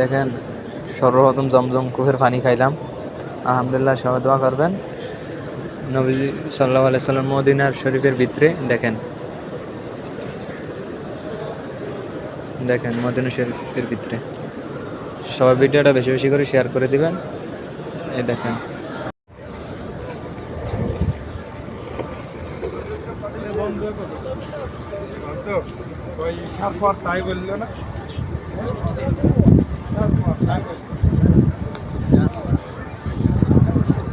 দেখেন, সর্বপ্রথম জমজম কুহের পানি খাইলাম। আলহামদুলিল্লাহ সবাই দোয়া করবেন। নবীজি সাল্লাহ আলাইসাল্লাম মদিনার শরীফের ভিতরে, দেখেন। দেখেন, মদিনা শরীফের ভিতরে। সবাই ভিডিওটা বেশি বেশি করে শেয়ার করে দিবেন। এই দেখেন।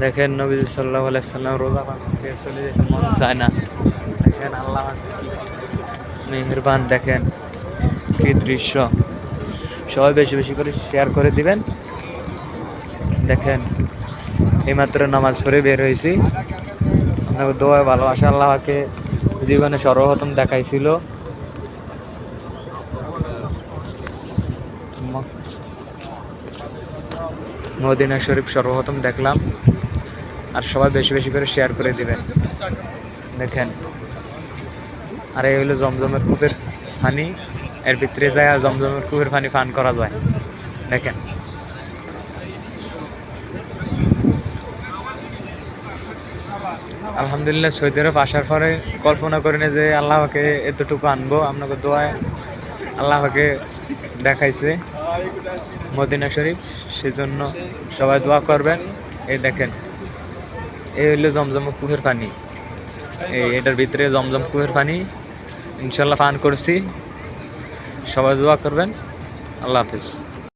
দেখেন নবী সাল্লাহ আলাইসাল্লাম রোজা ভাঙতে চলে যেতে মন চায় না। দেখেন আল্লাহ মেহেরবান, দেখেন কি দৃশ্য। সবাই বেশি বেশি করে শেয়ার করে দিবেন। দেখেন, এইমাত্র নামাজ পড়ে বের হয়েছি। আপনাকে দোয়া ভালোবাসা আল্লাহকে জীবনে সর্বপ্রথম দেখাইছিল। মদিনা শরীফ সর্বপ্রথম দেখলাম। আর সবাই বেশি বেশি করে শেয়ার করে দিবেন দেখেন। আর, এই হলো জমজমের কূপের পানি এর ভিতরে যায় আর জমজমের কূপের পানি পান করা যায়। দেখেন। আলহামদুলিল্লাহ সৌদি আসার পরে কল্পনা করি না যে আল্লাহকে এতটুকু আনব। আপনাকে দোয়ায় আল্লাহকে দেখাইছে মদিনা শরীফ। সেজন্য সবাই দোয়া করবেন। এই দেখেন, এই হইল জমজম কুহের পানি। এই এটার ভিতরে জমজম কুহের পানি। ইনশাল্লাহ পান করছি। সবাই দোয়া করবেন। আল্লাহ হাফিজ।